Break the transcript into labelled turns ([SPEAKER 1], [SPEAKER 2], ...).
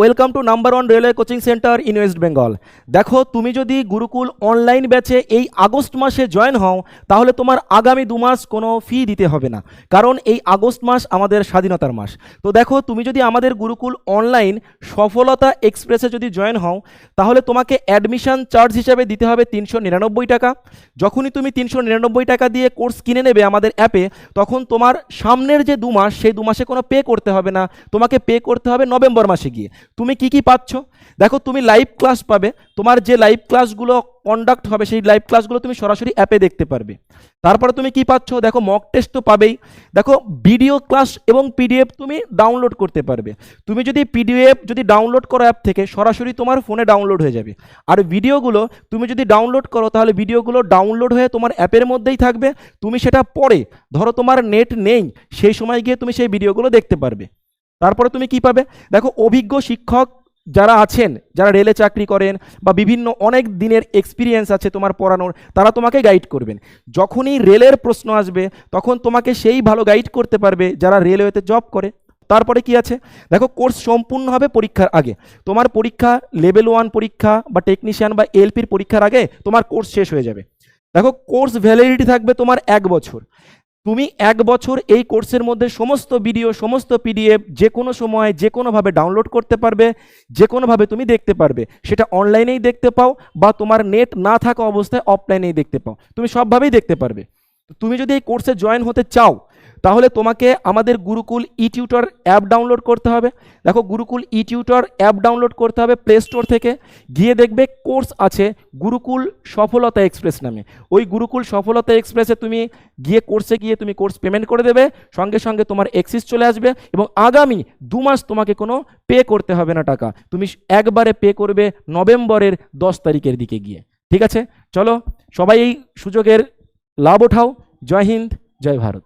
[SPEAKER 1] Welcome to number one railway coaching centre in West Bengal দেখো, তুমি যদি Gurukul online ব্যাচে এই আগস্ট মাসে জয়েন হও, তাহলে তোমার আগামী দু মাস কোনো ফি দিতে হবে না। কারণ এই আগস্ট মাস আমাদের স্বাধীনতার মাস। তো দেখো, তুমি যদি আমাদের গুরুকুল অনলাইন সফলতা এক্সপ্রেসে যদি জয়েন হও, তাহলে তোমাকে অ্যাডমিশন চার্জ হিসাবে দিতে হবে তিনশো নিরানব্বই টাকা। যখনই তুমি তিনশো নিরানব্বই টাকা দিয়ে কোর্স কিনে নেবে আমাদের অ্যাপে তখন তোমার সামনের যে দু মাস, সেই দু মাসে কোনো পে করতে হবে না। তোমাকে পে করতে হবে নভেম্বর মাসে গিয়ে। তুমি কি কি পাচ্ছ? দেখো, তুমি লাইভ ক্লাস পাবে। তোমার যে লাইভ ক্লাসগুলো কন্ডাক্ট হবে, সেই লাইভ ক্লাসগুলো তুমি সরাসরি অ্যাপে দেখতে পারবে। তারপরে তুমি কি পাচ্ছ? দেখো মক টেস্ট তো পাবেই। দেখো ভিডিও ক্লাস এবং পিডিএফ তুমি ডাউনলোড করতে পারবে। তুমি যদি পিডিএফ যদি ডাউনলোড করো অ্যাপ থেকে, সরাসরি তোমার ফোনে ডাউনলোড হয়ে যাবে। আর ভিডিওগুলো তুমি যদি ডাউনলোড করো, তাহলে ভিডিওগুলো ডাউনলোড হয়ে তোমার অ্যাপের মধ্যেই থাকবে। তুমি সেটা পরে, ধরো তোমার নেট নেই, সেই সময় গিয়ে তুমি সেই ভিডিওগুলো দেখতে পারবে। তারপরে তুমি কি পাবে? দেখো, অভিজ্ঞ শিক্ষক যারা আছেন, যারা রেলে চাকরি করেন বা বিভিন্ন অনেক দিনের এক্সপিরিয়েন্স আছে তোমার পড়ানোর, তারা তোমাকে গাইড করবেন। যখনই রেলের প্রশ্ন আসবে, তখন তোমাকে সেই ভালো গাইড করতে পারবে যারা রেলওয়েতে জব করে। তারপরে কি আছে? দেখো কোর্স সম্পূর্ণ হবে পরীক্ষার আগে। তোমার পরীক্ষা লেভেল ওয়ান পরীক্ষা বা টেকনিশিয়ান বা এলপির পরীক্ষার আগে তোমার কোর্স শেষ হয়ে যাবে। দেখো কোর্স ভ্যালিডিটি থাকবে তোমার এক বছর। তুমি এক বছর এই কোর্সের মধ্যে সমস্ত ভিডিও, সমস্ত পিডিএফ যে কোনো সময়, যে কোনোভাবে ডাউনলোড করতে পারবে, যে কোনোভাবে তুমি দেখতে পারবে। সেটা অনলাইনেই দেখতে পাও বা তোমার নেট না থাকা অবস্থায় অফলাইনেই দেখতে পাও। তুমি সবভাবেই দেখতে পারবে। তুমি যদি এই কোর্সে জয়েন হতে চাও তাহলে তোমাকে আমাদের Gurukul e tutor app download করতে হবে। দেখো, Gurukul e tutor app download করতে হবে প্লে স্টোর থেকে। গিয়ে দেখবে কোর্স আছে গুরুকুল সফলতা এক্সপ্রেস নামে। ওই গুরুকুল সফলতা এক্সপ্রেসে তুমি গিয়ে কোর্সে গিয়ে তুমি কোর্স পেমেন্ট করে দেবে। সঙ্গে সঙ্গে তোমার এক্সিস চলে আসবে এবং আগামী দু মাস তোমাকে কোনো পে করতে হবে না টাকা। তুমি একবারে পে করবে নভেম্বরের দশ তারিখের দিকে গিয়ে। ঠিক আছে? চলো, সবাই এই সুযোগের লাভ ওঠাও। জয় হিন্দ, জয় ভারত।